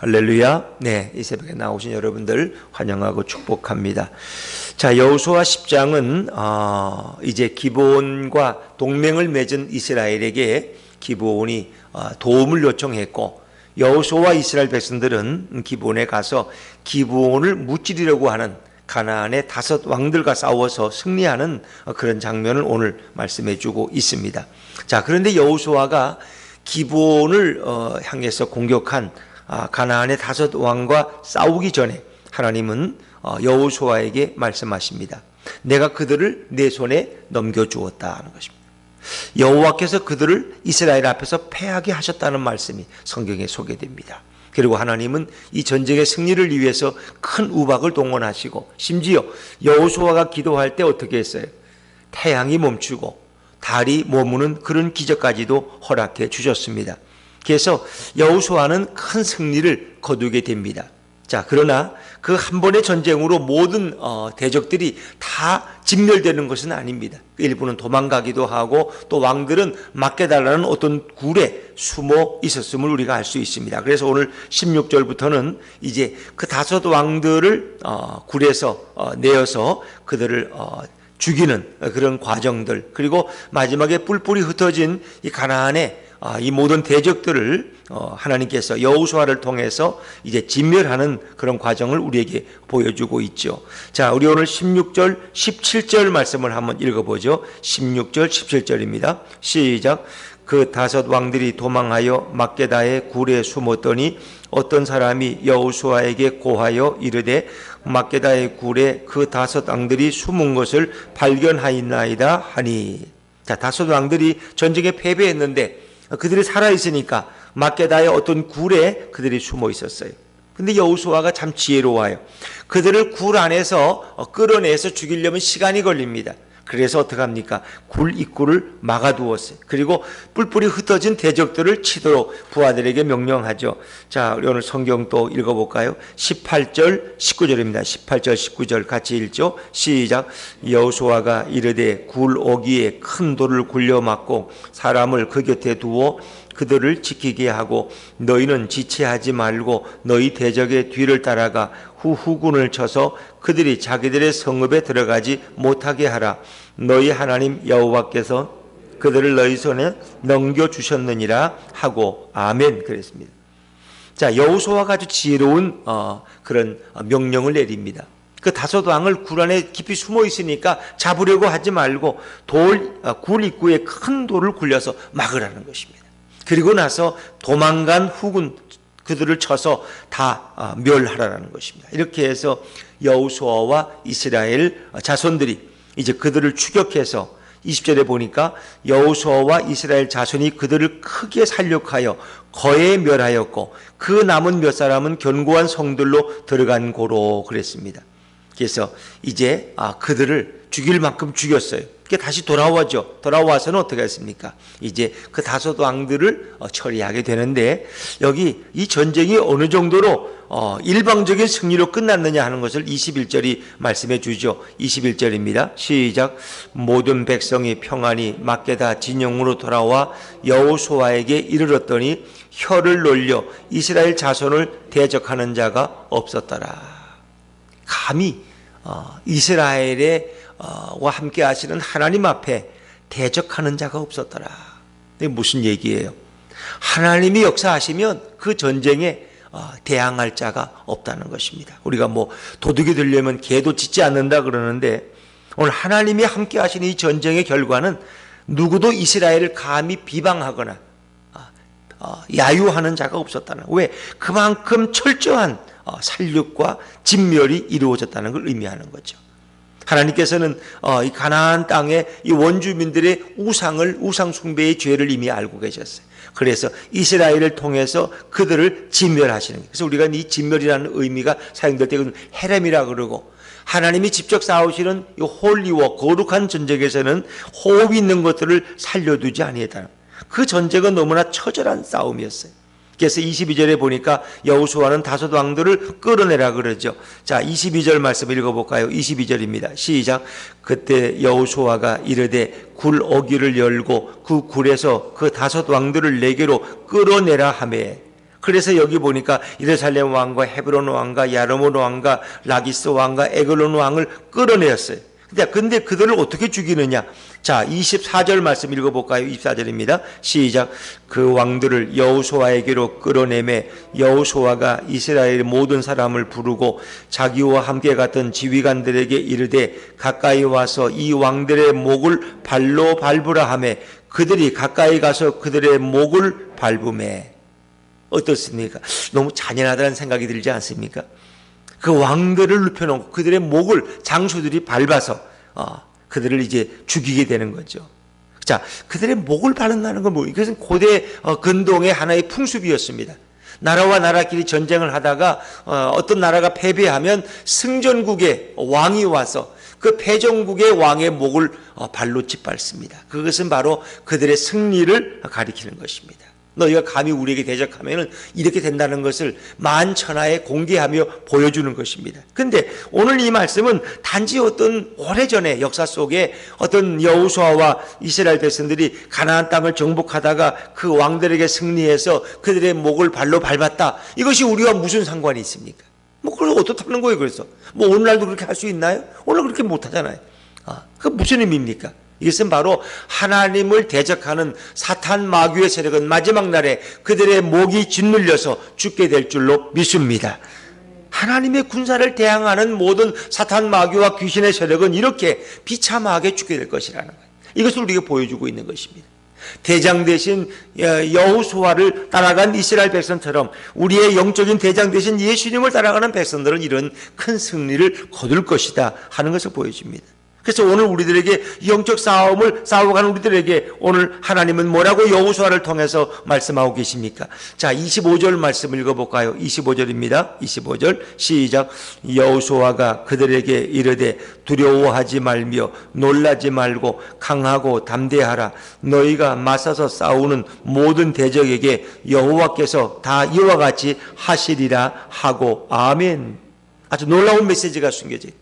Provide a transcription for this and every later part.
할렐루야. 네, 이 새벽에 나오신 여러분들 환영하고 축복합니다. 자, 여호수아 10장은 어, 이제 기본과 동맹을 맺은 이스라엘에게 기본이 어, 도움을 요청했고 여호수아와 이스라엘 백성들은 기본에 가서 기본을 무찌르려고 하는 가나안의 다섯 왕들과 싸워서 승리하는 그런 장면을 오늘 말씀해 주고 있습니다. 자, 그런데 여호수아가 기본을 어, 향해서 공격한 아, 가나안의 다섯 왕과 싸우기 전에 하나님은 어, 여호수아에게 말씀하십니다. 내가 그들을 내 손에 넘겨 주었다는 것입니다. 여호와께서 그들을 이스라엘 앞에서 패하게 하셨다는 말씀이 성경에 소개됩니다. 그리고 하나님은 이 전쟁의 승리를 위해서 큰 우박을 동원하시고 심지어 여호수아가 기도할 때 어떻게 했어요? 태양이 멈추고 달이 머무는 그런 기적까지도 허락해 주셨습니다. 그래서 여호수아는 큰 승리를 거두게 됩니다. 자, 그러나 그 한 번의 전쟁으로 모든 어, 대적들이 다 진멸되는 것은 아닙니다. 일부는 도망가기도 하고 또 왕들은 맡겨달라는 어떤 굴에 숨어 있었음을 우리가 알 수 있습니다. 그래서 오늘 16절부터는 이제 그 다섯 왕들을 어, 굴에서 어, 내어서 그들을 어, 죽이는 그런 과정들 그리고 마지막에 뿔뿔이 흩어진 이 가나안의 아, 이 모든 대적들을 어, 하나님께서 여호수아를 통해서 이제 진멸하는 그런 과정을 우리에게 보여주고 있죠. 자, 우리 오늘 16절, 17절 말씀을 한번 읽어보죠. 16절, 17절입니다. 시작. 그 다섯 왕들이 도망하여 막게다의 굴에 숨었더니 어떤 사람이 여호수아에게 고하여 이르되 막게다의 굴에 그 다섯 왕들이 숨은 것을 발견하였나이다 하니 자 다섯 왕들이 전쟁에 패배했는데 그들이 살아 있으니까 막게다의 어떤 굴에 그들이 숨어 있었어요. 근데 여호수아가 참 지혜로워요. 그들을 굴 안에서 끌어내서 죽이려면 시간이 걸립니다. 그래서 어떻게 합니까? 굴 입구를 막아두었어요. 그리고 뿔뿔이 흩어진 대적들을 치도록 부하들에게 명령하죠. 자, 오늘 성경 또 읽어볼까요? 18절, 19절입니다. 18절, 19절 같이 읽죠. 시작. 여호수아가 이르되 굴 오기에 큰 돌을 굴려 막고 사람을 그 곁에 두어 그들을 지키게 하고 너희는 지체하지 말고 너희 대적의 뒤를 따라가 후후군을 쳐서 그들이 자기들의 성읍에 들어가지 못하게 하라. 너희 하나님 여호와께서 그들을 너희 손에 넘겨 주셨느니라 하고 아멘 그랬습니다. 자 여호수아가 아주 지혜로운 어, 그런 명령을 내립니다. 그 다섯 왕을 굴 안에 깊이 숨어 있으니까 잡으려고 하지 말고 돌, 어, 굴 입구에 큰 돌을 굴려서 막으라는 것입니다. 그리고 나서 도망간 후군 그들을 쳐서 다 어, 멸하라는 것입니다. 이렇게 해서 여호수아와 이스라엘 자손들이 이제 그들을 추격해서 20절에 보니까 여호수아와 이스라엘 자손이 그들을 크게 살육하여 거에 멸하였고 그 남은 몇 사람은 견고한 성들로 들어간 고로 그랬습니다. 그래서 이제 아 그들을 죽일 만큼 죽였어요. 그게 다시 돌아와죠. 돌아와서는 어떻게 했습니까? 이제 그 다섯 왕들을 어, 처리하게 되는데 여기 이 전쟁이 어느 정도로 어, 일방적인 승리로 끝났느냐 하는 것을 21절이 말씀해 주죠. 21절입니다. 시작. 모든 백성이 평안히 막게다 진영으로 돌아와 여호수아에게 이르렀더니 혀를 놀려 이스라엘 자손을 대적하는 자가 없었더라. 감히 어, 이스라엘의 어, 와 함께 하시는 하나님 앞에 대적하는 자가 없었더라. 이게 무슨 얘기예요? 하나님이 역사하시면 그 전쟁에 어, 대항할 자가 없다는 것입니다. 우리가 뭐 도둑이 되려면 개도 짖지 않는다 그러는데 오늘 하나님이 함께 하시는 이 전쟁의 결과는 누구도 이스라엘을 감히 비방하거나 어, 야유하는 자가 없었다는 왜 그만큼 철저한 살육과 진멸이 이루어졌다는 걸 의미하는 거죠. 하나님께서는 어, 이 가나안 땅의 이 원주민들의 우상을 우상 숭배의 죄를 이미 알고 계셨어요. 그래서 이스라엘을 통해서 그들을 진멸하시는. 그래서 우리가 이 진멸이라는 의미가 사용될 때 헤렘이라 그러고 하나님이 직접 싸우시는 이 홀리워 거룩한 전쟁에서는 호흡 있는 것들을 살려두지 아니했다는 그 전쟁은 너무나 처절한 싸움이었어요. 그래서 22절에 보니까 여호수아는 다섯 왕들을 끌어내라 그러죠. 자, 22절 말씀 읽어볼까요? 22절입니다. 시작. 그때 여호수아가 이르되 굴 어기를 열고 그 굴에서 그 다섯 왕들을 내게로 끌어내라 하매 그래서 여기 보니까 예루살렘 왕과 헤브론 왕과 야르몬 왕과 라기스 왕과 에글론 왕을 끌어내었어요. 근데, 근데 그들을 어떻게 죽이느냐? 자, 24절 말씀 읽어볼까요? 24절입니다. 시작. 그 왕들을 여우소아에게로 끌어내매 여우소아가 이스라엘 모든 사람을 부르고 자기와 함께 갔던 지휘관들에게 이르되 가까이 와서 이 왕들의 목을 발로 밟으라 하매 그들이 가까이 가서 그들의 목을 밟음에 어떻습니까? 너무 잔인하다는 생각이 들지 않습니까? 그 왕들을 눕혀놓고 그들의 목을 장수들이 밟아서 어, 그들을 이제 죽이게 되는 거죠. 자, 그들의 목을 바른다는 건 뭐? 이것은 고대 어, 근동의 하나의 풍습이었습니다. 나라와 나라끼리 전쟁을 하다가 어, 어떤 나라가 패배하면 승전국의 왕이 와서 그 패전국의 왕의 목을 어, 발로 짓밟습니다. 그것은 바로 그들의 승리를 가리키는 것입니다. 너희가 감히 우리에게 대적하면 이렇게 된다는 것을 만천하에 공개하며 보여주는 것입니다. 근데 오늘 이 말씀은 단지 어떤 오래전의 역사 속에 어떤 여우수아와 이스라엘 백성들이 가나안 땅을 정복하다가 그 왕들에게 승리해서 그들의 목을 발로 밟았다. 이것이 우리와 무슨 상관이 있습니까? 뭐 그걸 어떻다는 거예요. 그래서 뭐 오늘날도 그렇게 할 수 있나요? 오늘 그렇게 못 하잖아요. 아, 그 무슨 의미입니까? 이것은 바로 하나님을 대적하는 사탄 마귀의 세력은 마지막 날에 그들의 목이 짓눌려서 죽게 될 줄로 믿습니다. 하나님의 군사를 대항하는 모든 사탄 마귀와 귀신의 세력은 이렇게 비참하게 죽게 될 것이라는 거예요. 이것을 우리가 보여주고 있는 것입니다. 대장 대신 여호수아를 따라간 이스라엘 백성처럼 우리의 영적인 대장 대신 예수님을 따라가는 백성들은 이런 큰 승리를 거둘 것이다 하는 것을 보여줍니다. 그래서 오늘 우리들에게 영적 싸움을 싸워가는 우리들에게 오늘 하나님은 뭐라고 여호수아를 통해서 말씀하고 계십니까? 자, 25절 말씀 읽어볼까요? 25절입니다. 25절 시작. 여호수아가 그들에게 이르되 두려워하지 말며 놀라지 말고 강하고 담대하라. 너희가 맞서서 싸우는 모든 대적에게 여호와께서 다 이와 같이 하시리라 하고 아멘. 아주 놀라운 메시지가 숨겨져 있다.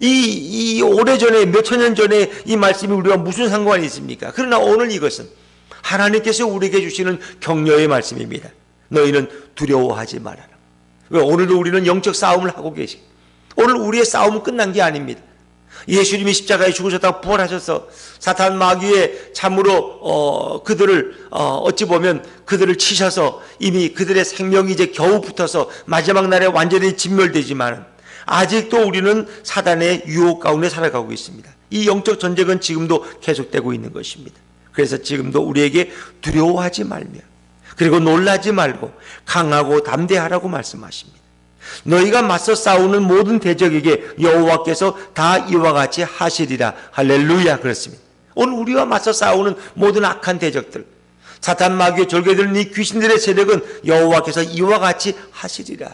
이, 이 오래전에 몇천 년 전에 이 말씀이 우리와 무슨 상관이 있습니까? 그러나 오늘 이것은 하나님께서 우리에게 주시는 격려의 말씀입니다. 너희는 두려워하지 말아라. 왜 오늘도 우리는 영적 싸움을 하고 계시. 오늘 우리의 싸움은 끝난 게 아닙니다. 예수님이 십자가에 죽으셨다고 부활하셔서 사탄 마귀의 참으로 어, 그들을 어, 어찌 보면 그들을 치셔서 이미 그들의 생명이 이제 겨우 붙어서 마지막 날에 완전히 진멸되지만 아직도 우리는 사단의 유혹 가운데 살아가고 있습니다. 이 영적 전쟁은 지금도 계속되고 있는 것입니다. 그래서 지금도 우리에게 두려워하지 말며 그리고 놀라지 말고 강하고 담대하라고 말씀하십니다. 너희가 맞서 싸우는 모든 대적에게 여호와께서 다 이와 같이 하시리라 할렐루야 그렇습니다. 오늘 우리와 맞서 싸우는 모든 악한 대적들 사탄 마귀의 졸개들은 이 귀신들의 세력은 여호와께서 이와 같이 하시리라.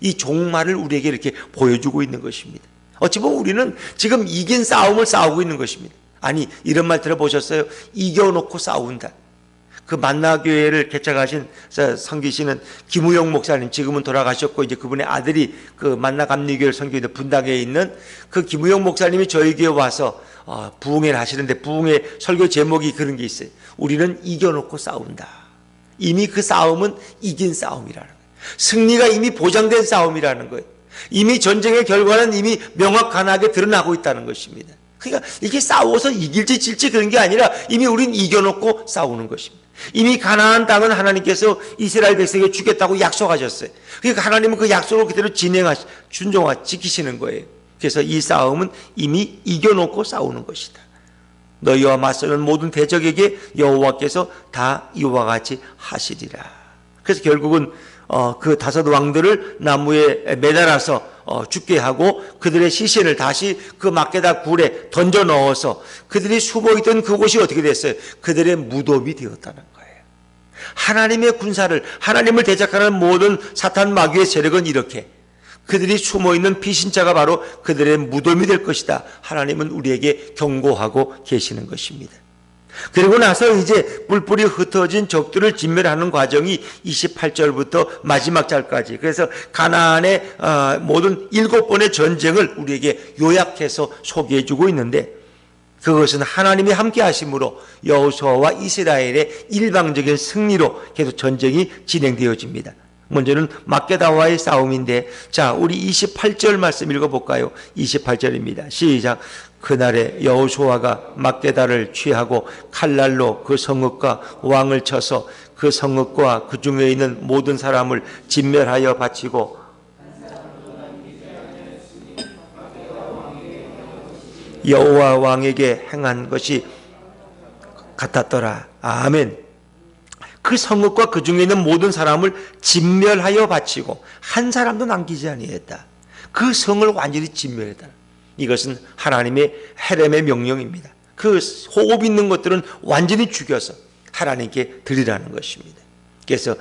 이 종말을 우리에게 이렇게 보여주고 있는 것입니다. 어찌 보면 우리는 지금 이긴 싸움을 싸우고 있는 것입니다. 아니 이런 말 들어보셨어요? 이겨놓고 싸운다. 그 만나교회를 개척하신 성기시는 김우영 목사님 지금은 돌아가셨고 이제 그분의 아들이 그 만나감리교회를 섬기는 분당에 있는 그 김우영 목사님이 저희 교회 와서 어, 부흥회를 하시는데 부흥회 설교 제목이 그런 게 있어요. 우리는 이겨놓고 싸운다. 이미 그 싸움은 이긴 싸움이라는 승리가 이미 보장된 싸움이라는 거예요. 이미 전쟁의 결과는 이미 명확하게 드러나고 있다는 것입니다. 그러니까 이게 싸워서 이길지 질지 그런 게 아니라 이미 우린 이겨놓고 싸우는 것입니다. 이미 가나안 땅은 하나님께서 이스라엘 백성에게 주겠다고 약속하셨어요. 그러니까 하나님은 그 약속을 그대로 진행하시, 준종하, 지키시는 거예요. 그래서 이 싸움은 이미 이겨놓고 싸우는 것이다. 너희와 맞서는 모든 대적에게 여호와께서 다 이와 같이 하시리라. 그래서 결국은 어, 그 다섯 왕들을 나무에 매달아서 어, 죽게 하고 그들의 시신을 다시 그 막게다 굴에 던져 넣어서 그들이 숨어 있던 그곳이 어떻게 됐어요? 그들의 무덤이 되었다는 거예요. 하나님의 군사를 하나님을 대적하는 모든 사탄 마귀의 세력은 이렇게 그들이 숨어 있는 피신자가 바로 그들의 무덤이 될 것이다. 하나님은 우리에게 경고하고 계시는 것입니다. 그리고 나서 이제 뿔뿔이 흩어진 적들을 진멸하는 과정이 28절부터 마지막 절까지. 그래서 가나안의 어, 모든 일곱 번의 전쟁을 우리에게 요약해서 소개해 주고 있는데 그것은 하나님이 함께 하심으로 여호수아와 이스라엘의 일방적인 승리로 계속 전쟁이 진행되어집니다. 먼저는 막게다와의 싸움인데 자, 우리 28절 말씀 읽어 볼까요? 28절입니다. 시작. 그날에 여호수아가 막게다를 취하고 칼날로 그 성읍과 왕을 쳐서 그 성읍과 그 중에 있는 모든 사람을 진멸하여 바치고 여호와 왕에게 행한 것이 같았더라. 아멘. 그 성읍과 그 중에 있는 모든 사람을 진멸하여 바치고 한 사람도 남기지 아니했다. 그 성을 완전히 진멸했다. 이것은 하나님의 헤렘의 명령입니다. 그 호흡 있는 것들은 완전히 죽여서 하나님께 드리라는 것입니다. 그래서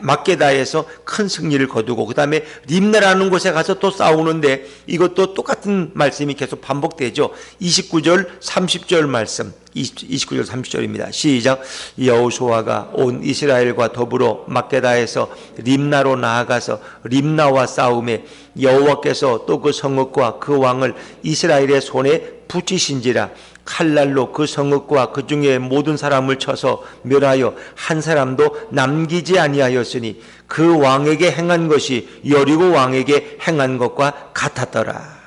막게다에서 큰 승리를 거두고 그 다음에 림나라는 곳에 가서 또 싸우는데 이것도 똑같은 말씀이 계속 반복되죠. 29절 30절 말씀 29절 30절입니다. 시작 여호수아가 온 이스라엘과 더불어 막게다에서 림나로 나아가서 림나와 싸움에 여호와께서 또 그 성읍과 그 왕을 이스라엘의 손에 붙이신지라 칼날로 그 성읍과 그 중에 모든 사람을 쳐서 멸하여 한 사람도 남기지 아니하였으니 그 왕에게 행한 것이 여리고 왕에게 행한 것과 같았더라.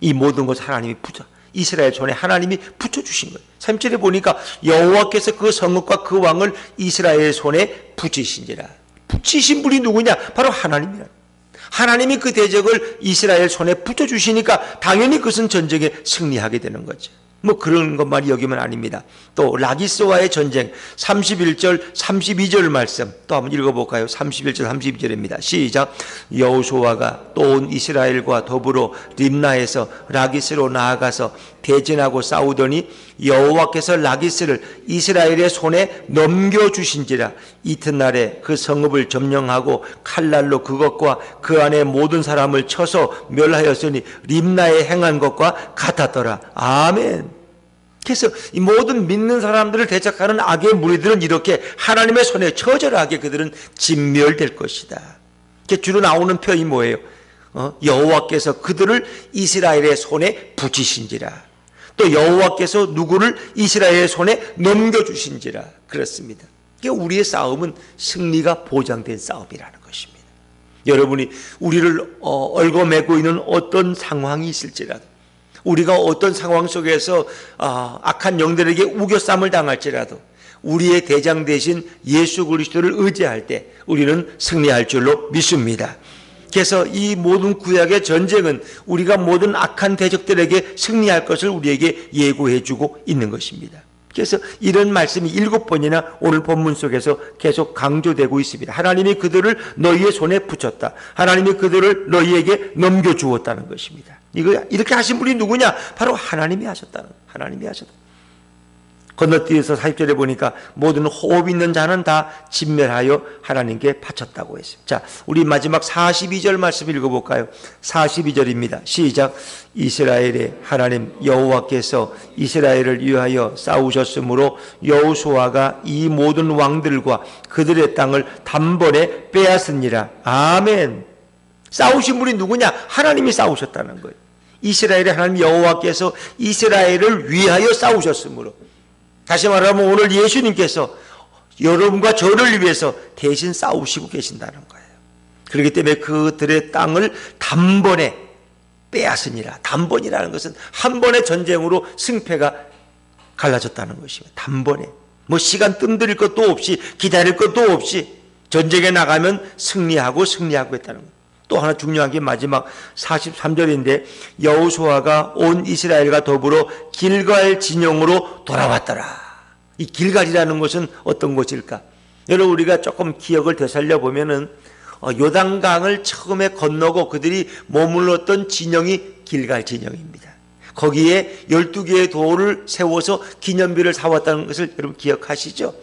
이 모든 것 하나님이 붙여 이스라엘 손에 하나님이 붙여 주신 거예요. 3절에 보니까 여호와께서 그 성읍과 그 왕을 이스라엘 손에 붙이신지라. 붙이신 분이 누구냐? 바로 하나님이라. 하나님이 그 대적을 이스라엘 손에 붙여 주시니까 당연히 그것은 전쟁에 승리하게 되는 거죠. 뭐 그런 것만 여기면 아닙니다. 또 라기스와의 전쟁 31절 32절 말씀 또 한번 읽어볼까요? 31절 32절입니다. 시작 여호수아가 또 온 이스라엘과 더불어 림나에서 라기스로 나아가서 대진하고 싸우더니 여호와께서 라기스를 이스라엘의 손에 넘겨 주신지라 이튿날에 그 성읍을 점령하고 칼날로 그것과 그 안에 모든 사람을 쳐서 멸하였으니 림나에 행한 것과 같았더라 아멘 그래서 이 모든 믿는 사람들을 대적하는 악의 무리들은 이렇게 하나님의 손에 처절하게 그들은 진멸될 것이다. 주로 나오는 표현이 뭐예요? 어? 여호와께서 그들을 이스라엘의 손에 붙이신지라. 또 여호와께서 누구를 이스라엘의 손에 넘겨주신지라. 그렇습니다. 우리의 싸움은 승리가 보장된 싸움이라는 것입니다. 여러분이 우리를 어, 얽어매고 있는 어떤 상황이 있을지라도 우리가 어떤 상황 속에서 아, 악한 영들에게 우겨쌈을 당할지라도 우리의 대장 대신 예수 그리스도를 의지할 때 우리는 승리할 줄로 믿습니다. 그래서 이 모든 구약의 전쟁은 우리가 모든 악한 대적들에게 승리할 것을 우리에게 예고해 주고 있는 것입니다. 그래서 이런 말씀이 일곱 번이나 오늘 본문 속에서 계속 강조되고 있습니다. 하나님이 그들을 너희의 손에 붙였다. 하나님이 그들을 너희에게 넘겨주었다는 것입니다. 이거 이렇게 하신 분이 누구냐? 바로 하나님이 하셨다는 하나님이 하셨다. 건너뛰어서 40절에 보니까 모든 호흡 있는 자는 다 진멸하여 하나님께 바쳤다고 했습니다. 자, 우리 마지막 42절 말씀 읽어볼까요? 42절입니다. 시작. 이스라엘의 하나님 여호와께서 이스라엘을 위하여 싸우셨으므로 여호수아가 이 모든 왕들과 그들의 땅을 단번에 빼앗으니라. 아멘. 싸우신 분이 누구냐? 하나님이 싸우셨다는 거예요. 이스라엘의 하나님 여호와께서 이스라엘을 위하여 싸우셨으므로 다시 말하면 오늘 예수님께서 여러분과 저를 위해서 대신 싸우시고 계신다는 거예요. 그렇기 때문에 그들의 땅을 단번에 빼앗으니라. 단번이라는 것은 한 번의 전쟁으로 승패가 갈라졌다는 것입니다. 단번에. 뭐 시간 뜸들일 것도 없이 기다릴 것도 없이 전쟁에 나가면 승리하고 승리하고 했다는 거예요. 또 하나 중요한 게 마지막 43절인데 여호수아가 온 이스라엘과 더불어 길갈 진영으로 돌아왔더라. 이 길갈이라는 것은 어떤 곳일까? 여러분 우리가 조금 기억을 되살려 보면은 어, 요단강을 처음에 건너고 그들이 머물렀던 진영이 길갈 진영입니다. 거기에 12개의 돌을 세워서 기념비를 사왔다는 것을 여러분 기억하시죠?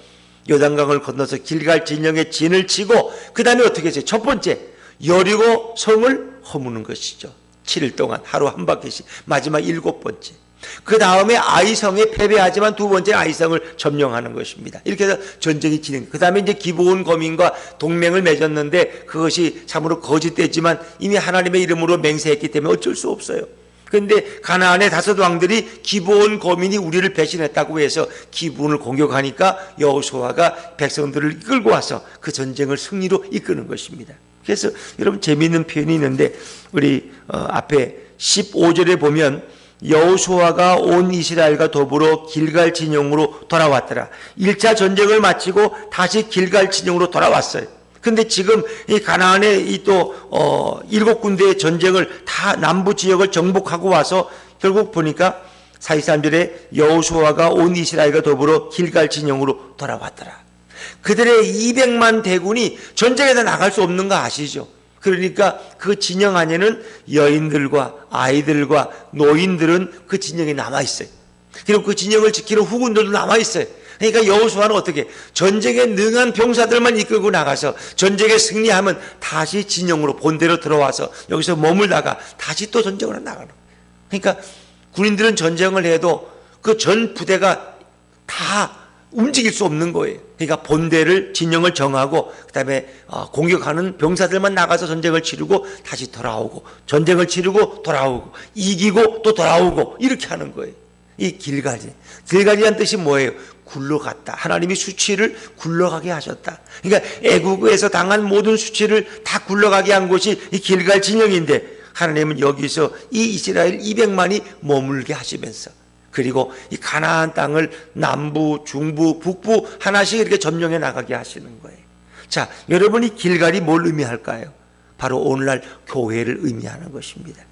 요단강을 건너서 길갈 진영에 진을 치고 그 다음에 어떻게 했어요? 첫 번째 여리고 성을 허무는 것이죠. 7일 동안 하루 한 바퀴씩 마지막 일곱 번째. 그 다음에 아이성에 패배하지만 두 번째 아이성을 점령하는 것입니다. 이렇게 해서 전쟁이 진행. 그 다음에 이제 기브온 거민과 동맹을 맺었는데 그것이 참으로 거짓됐지만 이미 하나님의 이름으로 맹세했기 때문에 어쩔 수 없어요. 근데 가나안의 다섯 왕들이 기본 거민이 우리를 배신했다고 해서 기본을 공격하니까 여호수아가 백성들을 이끌고 와서 그 전쟁을 승리로 이끄는 것입니다. 그래서 여러분 재미있는 표현이 있는데 우리 어, 앞에 15절에 보면 여호수아가 온 이스라엘과 더불어 길갈 진영으로 돌아왔더라. 1차 전쟁을 마치고 다시 길갈 진영으로 돌아왔어요. 근데 지금 이 가나안의 이또 어, 일곱 군데의 전쟁을 다 남부 지역을 정복하고 와서 결국 보니까 43절에 여호수아가 온 이스라엘과 더불어 길갈 진영으로 돌아왔더라. 그들의 200만 대군이 전쟁에서 나갈 수 없는 거 아시죠? 그러니까 그 진영 안에는 여인들과 아이들과 노인들은 그 진영에 남아 있어요. 그리고 그 진영을 지키는 후군들도 남아 있어요. 그러니까 여호수아는 어떻게 전쟁에 능한 병사들만 이끌고 나가서 전쟁에 승리하면 다시 진영으로 본대로 들어와서 여기서 머물다가 다시 또 전쟁으로 나가는. 그러니까 군인들은 전쟁을 해도 그 전 부대가 다 움직일 수 없는 거예요. 그러니까 본대를 진영을 정하고 그다음에 어, 공격하는 병사들만 나가서 전쟁을 치르고 다시 돌아오고 전쟁을 치르고 돌아오고 이기고 또 돌아오고 이렇게 하는 거예요. 이 길가지. 길가지란 뜻이 뭐예요? 굴러갔다. 하나님이 수치를 굴러가게 하셨다. 그러니까 애국에서 당한 모든 수치를 다 굴러가게 한 곳이 이 길갈 진영인데 하나님은 여기서 이 이스라엘 200만이 머물게 하시면서 그리고 이 가나안 땅을 남부, 중부, 북부 하나씩 이렇게 점령해 나가게 하시는 거예요. 자, 여러분이 길갈이 뭘 의미할까요? 바로 오늘날 교회를 의미하는 것입니다.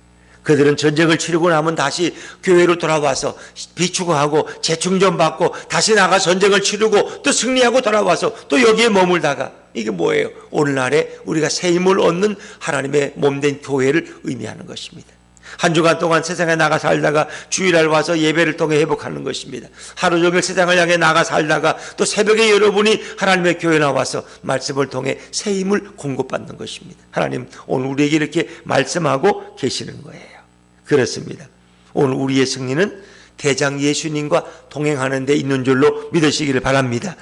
그들은 전쟁을 치르고 나면 다시 교회로 돌아와서 비추고하고 재충전 받고 다시 나가 전쟁을 치르고 또 승리하고 돌아와서 또 여기에 머물다가 이게 뭐예요? 오늘날에 우리가 새 힘을 얻는 하나님의 몸 된 교회를 의미하는 것입니다. 한 주간 동안 세상에 나가 살다가 주일날 와서 예배를 통해 회복하는 것입니다. 하루 종일 세상을 향해 나가 살다가 또 새벽에 여러분이 하나님의 교회 나와서 말씀을 통해 새 힘을 공급받는 것입니다. 하나님 오늘 우리에게 이렇게 말씀하고 계시는 거예요. 그렇습니다. 오늘 우리의 승리는 대장 예수님과 동행하는 데 있는 줄로 믿으시기를 바랍니다.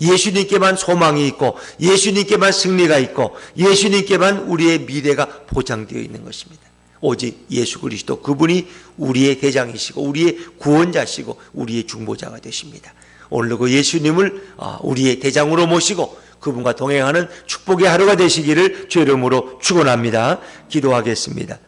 예수님께만 소망이 있고 예수님께만 승리가 있고 예수님께만 우리의 미래가 보장되어 있는 것입니다. 오직 예수 그리스도 그분이 우리의 대장이시고 우리의 구원자시고 우리의 중보자가 되십니다. 오늘 그 예수님을 아, 우리의 대장으로 모시고 그분과 동행하는 축복의 하루가 되시기를 주 이름으로 축원합니다. 기도하겠습니다.